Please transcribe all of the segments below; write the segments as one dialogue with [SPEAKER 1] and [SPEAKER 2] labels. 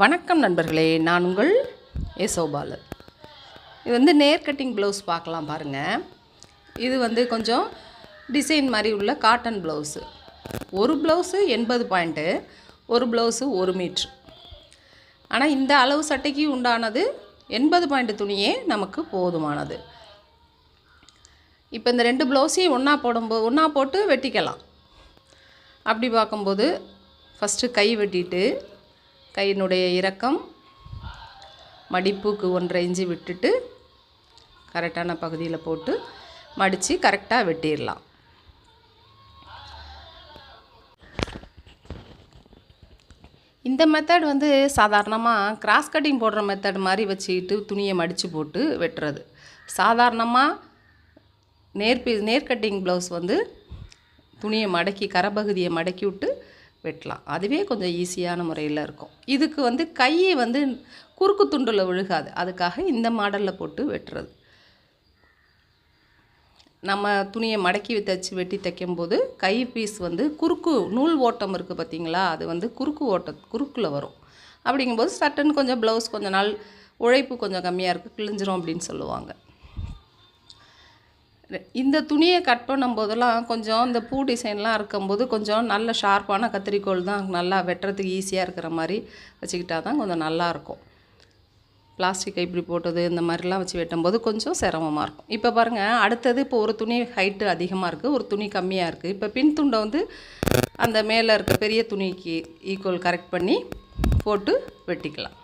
[SPEAKER 1] வணக்கம் நண்பர்களே நான் உங்கள் ஏசோபாலர் இது வந்து நேர் கட்டிங் ப்ளவுஸ் பார்க்கலாம் பாருங்கள் இது வந்து கொஞ்சம் டிசைன் மாதிரி உள்ள காட்டன் ப்ளவுஸு ஒரு ப்ளவுஸு எண்பது பாயிண்ட்டு ஒரு ப்ளவுஸு ஒரு மீட்ரு ஆனால் இந்த அளவு சட்டைக்கு உண்டானது எண்பது பாயிண்ட் துணியே நமக்கு போதுமானது. இப்போ இந்த ரெண்டு ப்ளவுஸையும் ஒன்றா போடும்போது ஒன்றா போட்டு வெட்டிக்கலாம். அப்படி பார்க்கும்போது ஃபஸ்ட்டு கை வெட்டிட்டு கையினுடைய இறக்கம் மடிப்புக்கு ஒன்றரை இஞ்சி விட்டுட்டு கரெக்டான பகுதியில் போட்டு மடித்து கரெக்டாக வெட்டிடலாம். இந்த மெத்தட் வந்து சாதாரணமாக கிராஸ் கட்டிங் போடுற மெத்தட் மாதிரி வச்சுக்கிட்டு துணியை மடித்து போட்டு வெட்டுறது. சாதாரணமாக நேர் நேர்கட்டிங் ப்ளவுஸ் வந்து துணியை மடக்கி கரப்பகுதியை மடக்கி விட்டு வெட்டலாம். அதுவே கொஞ்சம் ஈஸியான முறையில் இருக்கும். இதுக்கு வந்து கையை வந்து குறுக்கு துண்டில் விழுகாது. அதுக்காக இந்த மாடலில் போட்டு வெட்டுறது. நம்ம துணியை மடக்கி தைச்சி வெட்டி தைக்கும்போது கை பீஸ் வந்து குறுக்கு நூல் ஓட்டம் இருக்குது பார்த்திங்களா அது வந்து குறுக்கு ஓட்ட குறுக்கில் வரும். அப்படிங்கும்போது சட்டன் கொஞ்சம் ப்ளவுஸ் கொஞ்ச நாள் உழைப்பு கொஞ்சம் கம்மியாக இருக்குது கிழிஞ்சிரும் அப்படின்னு சொல்லுவாங்க. இந்த துணியை கட் பண்ணும் போதெல்லாம் கொஞ்சம் இந்த பூ டிசைன்லாம் இருக்கும்போது கொஞ்சம் நல்ல ஷார்ப்பான கத்திரிக்கோல் தான் நல்லா வெட்டுறதுக்கு ஈஸியாக இருக்கிற மாதிரி வச்சுக்கிட்டா தான் கொஞ்சம் நல்லாயிருக்கும் பிளாஸ்டிக்கை இப்படி போட்டது இந்த மாதிரிலாம் வச்சு வெட்டும்போது கொஞ்சம் சிரமமாக இருக்கும். இப்போ பாருங்கள் அடுத்தது இப்போ ஒரு துணி ஹைட்டு அதிகமாக இருக்குது ஒரு துணி கம்மியாக இருக்குது இப்போ பின் துண்டை வந்து அந்த மேலே இருக்க பெரிய துணிக்கு ஈக்குவல் கரெக்ட் பண்ணி போட்டு வெட்டிக்கலாம்.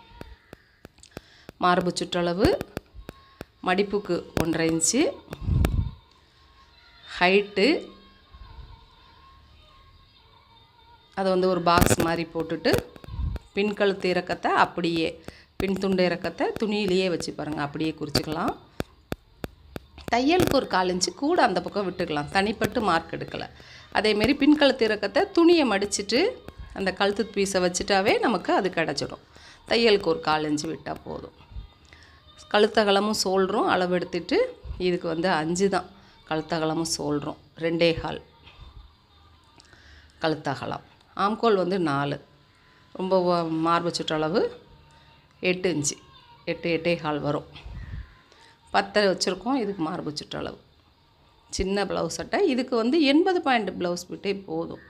[SPEAKER 1] மார்பு சுற்றளவு மடிப்புக்கு ஒன்றரை இன்ச்சு ஹைட்டு அதை வந்து ஒரு பாக்ஸ் மாதிரி போட்டுட்டு பின்கழுத்து இறக்கத்தை அப்படியே பின் துண்டு இறக்கத்தை துணியிலேயே வச்சு பாருங்கள் அப்படியே குறிச்சிக்கலாம். தையலுக்கு ஒரு கால் இன்ச்சு கூட அந்த பக்கம் விட்டுக்கலாம் தனிப்பட்டு மார்க் எடுக்கலை. அதேமாரி பின்கழுத்து இறக்கத்தை துணியை மடிச்சிட்டு அந்த கழுத்து பீஸை வச்சுட்டாவே நமக்கு அது கிடச்சிடும். தையலுக்கு ஒரு கால் இன்ச்சு விட்டால் போதும். கழுத்தகலமும் சோல்றோம் அளவு எடுத்துட்டு இதுக்கு வந்து அஞ்சு தான் கழுத்தகலமும் சொல்கிறோம் ரெண்டே கால். கழுத்தகலம். ஆம்கோல் வந்து நாலு. ரொம்ப மார்பு சுற்றளவு எட்டு இன்ச்சு. எட்டு எட்டே கால் வரும். பத்தரை வச்சுருக்கோம் இதுக்கு மார்பு சுற்றளவு. சின்ன ப்ளவுஸ் சட்டை. இதுக்கு வந்து எண்பது பாயிண்ட் ப்ளவுஸ் விட்டே போதும்.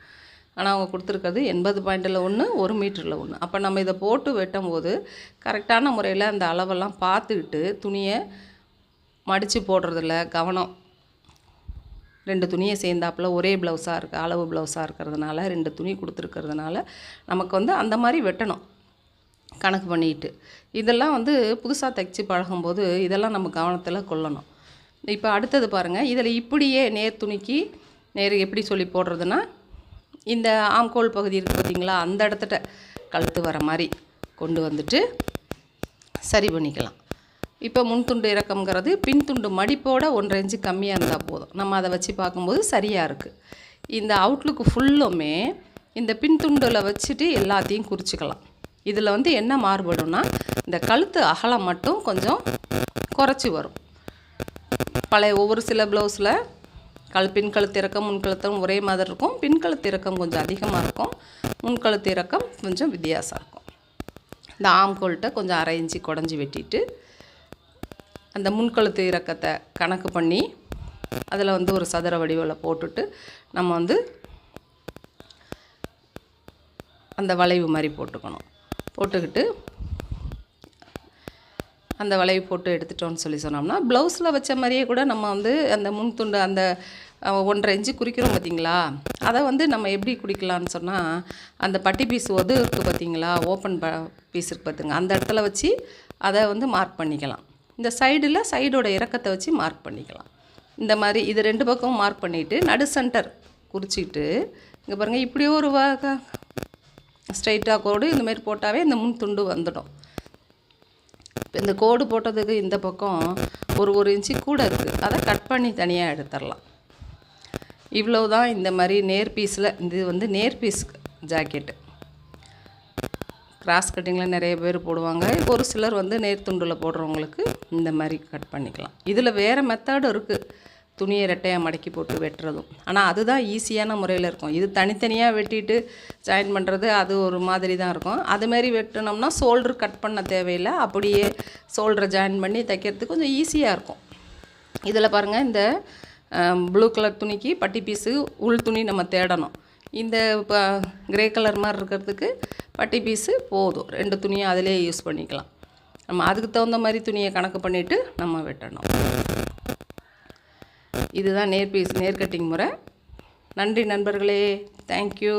[SPEAKER 1] ஆனால் அவங்க கொடுத்துருக்கிறது எண்பது பாயிண்டில் ஒன்று ஒரு மீட்டரில் ஒன்று அப்போ நம்ம இதை போட்டு வெட்டும் போது கரெக்டான முறையில் அந்த அளவெல்லாம் பார்த்துக்கிட்டு துணியை மடித்து போடுறதுல கவனம். ரெண்டு துணியை சேர்ந்தாப்புல ஒரே ப்ளவுஸாக இருக்குது அளவு ப்ளவுஸாக இருக்கிறதுனால ரெண்டு துணி கொடுத்துருக்கிறதுனால நமக்கு வந்து அந்த மாதிரி வெட்டணும் கணக்கு பண்ணிட்டு. இதெல்லாம் வந்து புதுசாக தைச்சி பழகும்போது இதெல்லாம் நம்ம கவனத்தில் கொள்ளணும். இப்போ அடுத்தது பாருங்கள் இதில் இப்படியே நேர் துணிக்கு நேர் எப்படி சொல்லி போடுறதுன்னா இந்த ஆம்கோல் பகுதி இருக்குது பார்த்தீங்களா அந்த இடத்துட்ட கழுத்து வர மாதிரி கொண்டு வந்துட்டு சரி பண்ணிக்கலாம். இப்போ முன் துண்டு இறக்கம்ங்கிறது பின் துண்டு மடிப்போட ஒன்றரை இன்ச்சு கம்மியாக இருந்தால் போதும். நம்ம அதை வச்சு பார்க்கும்போது சரியாக இருக்குது இந்த அவுட்லுக்கு ஃபுல்லுமே இந்த பின் துண்டில் வச்சுட்டு எல்லாத்தையும் குறிச்சிக்கலாம். இதில் வந்து என்ன மாறுபடும்னா இந்த கழுத்து அகலம் மட்டும் கொஞ்சம் குறைச்சி வரும். பழைய ஒவ்வொரு சில ப்ளவுஸில் கல் பின் கழுத்து இறக்கம் முன் கழுத்தம் ஒரே மாதிரி இருக்கும். பின் கழுத்து இறக்கம் கொஞ்சம் அதிகமாக இருக்கும். முன் கழுத்து இறக்கம் கொஞ்சம் வித்தியாசம் இருக்கும். இந்த ஆம்கோல்கிட்ட கொஞ்சம் அரை இன்ச்சு குடஞ்சி வெட்டிட்டு அந்த முன்கழுத்து இறக்கத்தை கணக்கு பண்ணி அதில் வந்து ஒரு சதுர வடிவில் போட்டுட்டு நம்ம வந்து அந்த வளைவு மாதிரி போட்டுக்கணும். போட்டுக்கிட்டு அந்த வளைவு போட்டு எடுத்துட்டோம்னு சொல்லி சொன்னோம்னா ப்ளவுஸில் வச்ச மாதிரியே கூட நம்ம வந்து அந்த முன் துண்டு அந்த ஒன்றரை இன்ச்சு குறிக்கிறோம் பார்த்தீங்களா? அதை வந்து நம்ம எப்படி குடிக்கலாம்னு சொன்னால் அந்த பட்டி பீஸ் ஒது இருக்குது பார்த்தீங்களா? ஓப்பன் ப பீஸ் இருக்குது பார்த்துங்க. அந்த இடத்துல வச்சு அதை வந்து மார்க் பண்ணிக்கலாம். இந்த சைடில் சைடோட இறக்கத்தை வச்சு மார்க் பண்ணிக்கலாம். இந்த மாதிரி இது ரெண்டு பக்கமும் மார்க் பண்ணிவிட்டு நடு சென்டர் குறிச்சிட்டு இங்கே பாருங்கள் இப்படியே ஒரு ஸ்ட்ரைட்டாக கோடு இந்த மாதிரி போட்டாவே இந்த முன் துண்டு வந்துடும். இப்போ இந்த கோடு போட்டதுக்கு இந்த பக்கம் ஒரு ஒரு இன்ச்சு கூட இருக்குது அதை கட் பண்ணி தனியாக எடுத்துடலாம். இவ்வளோ தான் இந்த மாதிரி நேர் பீஸில் இது வந்து நேர் பீஸ் ஜாக்கெட்டு கிராஸ் கட்டிங்கில் நிறைய பேர் போடுவாங்க. ஒரு சிலர் வந்து நேர்த்துண்டில் போடுறவங்களுக்கு இந்த மாதிரி கட் பண்ணிக்கலாம். இதில் வேறு மெத்தடும் இருக்குது துணியை ரெட்டையாக மடக்கி போட்டு வெட்டுறதும். ஆனால் அதுதான் ஈஸியான முறையில் இருக்கும். இது தனித்தனியாக வெட்டிட்டு ஜாயின் பண்ணுறது அது ஒரு மாதிரி தான் இருக்கும். அதுமாரி வெட்டினோம்னா ஷோல்ட்ரு கட் பண்ண தேவையில்லை. அப்படியே ஷோல்டரை ஜாயின் பண்ணி தைக்கிறதுக்கு கொஞ்சம் ஈஸியாக இருக்கும். இதில் பாருங்கள் இந்த ப்ளூ கலர் துணிக்கு பட்டி பீஸு உள் துணி நம்ம தேடணும். இந்த இப்போ கிரே கலர் மாதிரி இருக்கிறதுக்கு பட்டி பீஸு போதும். ரெண்டு துணியை அதிலே யூஸ் பண்ணிக்கலாம். நம்ம அதுக்கு தகுந்த மாதிரி துணியை கணக்கு பண்ணிவிட்டு நம்ம வெட்டணும். இதுதான் நேர் பீஸ் நேர் கட்டிங் முறை. நன்றி நண்பர்களே. தேங்க்யூ